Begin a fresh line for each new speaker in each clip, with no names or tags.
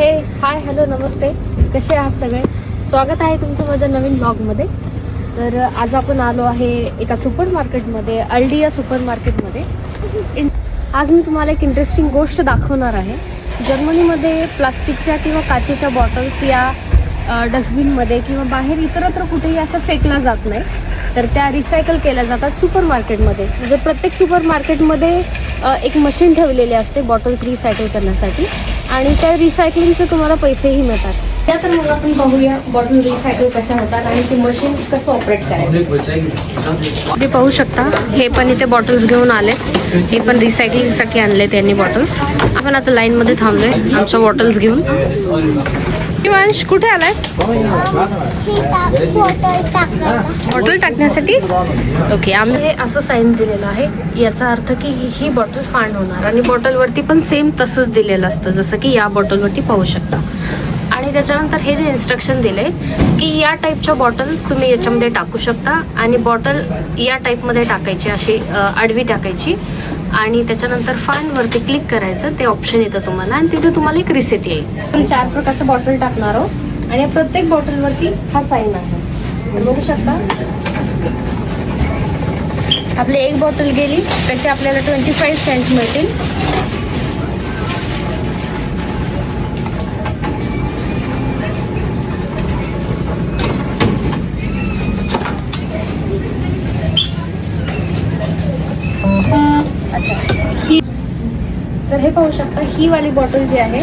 हे hi hello नमस्ते. कसे आहात सगळे? स्वागत आहे तुमचं माझ्या नवीन ब्लॉगमध्ये तर आज आपण आलो आहे एका सुपर मार्केटमध्ये अल्डिया सुपर मार्केटमध्ये इन आज मी तुम्हाला एक इंटरेस्टिंग गोष्ट दाखवणार आहे. जर्मनीमध्ये प्लास्टिकच्या किंवा काचेच्या बॉटल्स या डस्टबिनमध्ये किंवा बाहेर इतरत्र कुठेही अशा फेकल्या जात नाही. तर त्या रिसायकल केल्या जातात सुपर मार्केटमध्ये म्हणजे प्रत्येक सुपर मार्केटमध्ये एक मशीन ठेवलेली असते बॉटल्स रिसायकल करण्यासाठी. आणि त्या रिसायकलिंगचे तुम्हाला पैसेही मिळतात. त्या तर मग आपण पाहूया बॉटल रिसायकल कशा होतात आणि ते मशीन कसं ऑपरेट करायचं. ते पाहू शकता हे पण इथे बॉटल्स घेऊन आले. हे पण रिसायकलिंगसाठी आणले त्यांनी बॉटल्स आपण आता लाईनमध्ये थांबलोय आमच्या बॉटल्स घेऊन. हिमांश कुठे आलायस? बॉटल टाकण्यासाठी? ओके आम्ही हे असं साईन दिलेलं आहे. याचा अर्थ की ही- ही बॉटल फांड होणार. आणि बॉटलवरती पण सेम तसंच दिलेलं असतं जसं की या बॉटलवरती पाहू शकता. आणि त्याच्यानंतर हे जे इन्स्ट्रक्शन दिले की या टाईपच्या बॉटल्स तुम्ही याच्यामध्ये टाकू शकता. आणि बॉटल या टाईपमध्ये टाकायची अशी आडवी टाकायची. आणि त्याच्यानंतर फांडवरती क्लिक करायचं ते ऑप्शन येतं तुम्हाला आणि तिथे तुम्हाला एक रिसिट येईल. आपण चार प्रकारच्या बॉटल टाकणार आहोत आणि प्रत्येक बॉटलवरती हा साईन आहे. बघू शकता. आपली एक बॉटल गेली त्याचे आपल्याला ट्वेंटी फाईव्ह सेंट मिळतील. तर हे पाहू शकता ही वाली बॉटल जी आहे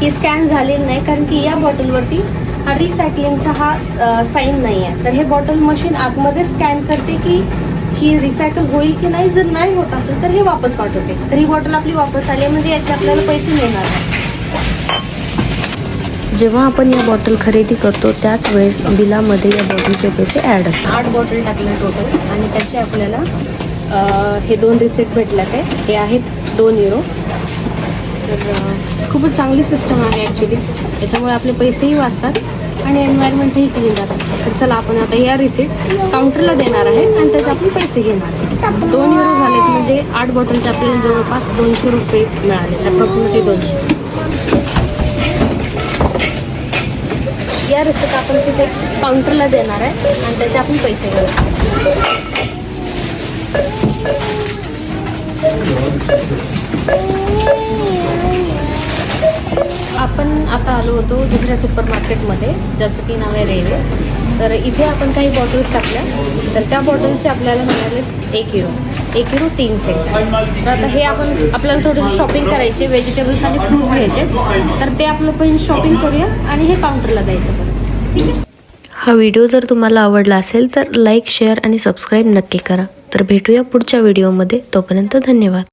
ही स्कॅन झालेली नाही कारण की या बॉटलवरती हा रिसायकलिंगचा हा साईन नाही आहे तर हे बॉटल मशीन आतमध्ये स्कॅन करते की ही रिसायकल होईल की नाही जर नाही होत असेल तर हे वापस पाठवते. तर ही बॉटल आपली वापस आली म्हणजे याचे आपल्याला पैसे मिळणार
जेव्हा आपण या बॉटल खरेदी करतो त्याच वेळेस बिलामध्ये या बॉटलचे पैसे ॲड असतात.
आठ बॉटल टाकले टोटल आणि त्याचे आपल्याला हे दोन रिसिप्ट भेटल्यात आहे हे आहेत दोन युरो तर खूपच चांगली सिस्टम आहे ॲक्च्युली त्याच्यामुळे आपले पैसेही वाचतात आणि एन्व्हायरमेंटही क्लीन राहतात. तर चला आपण आता या रिसिप्ट काउंटरला देणार आहे आणि त्याचे आपण पैसे घेणार आहे. दोन युरो झालेत म्हणजे आठ बॉटलचे आपल्याला जवळपास दोनशे रुपये मिळाले. अप्रॉक्सिमेटली दोनशे. या रिसिप्ट आपण तिथे काउंटरला देणार आहे आणि त्याचे आपण पैसे घेणार आपण आता आलो होतो दुसऱ्या सुपर मार्केटमध्ये ज्याचं की नाव आहे रेल्वे. तर इथे आपण काही बॉटल्स टाकल्या. तर त्या बॉटलचे आपल्याला मिळाले एक हिरो एक हिरो तीन सेट तर आता हे आपण आपल्याला थोडंसं शॉपिंग करायचे व्हेजिटेबल्स आणि फ्रूट्स घ्यायचे तर ते आपलं पण शॉपिंग करूया आणि हे काउंटरला द्यायचं ठीक आहे?
हा व्हिडिओ जर तुम्हाला आवडला असेल तर लाईक शेअर आणि सबस्क्राईब नक्की करा. तर भेटूया पुढच्या व्हिडिओमध्ये तोपर्यंत धन्यवाद.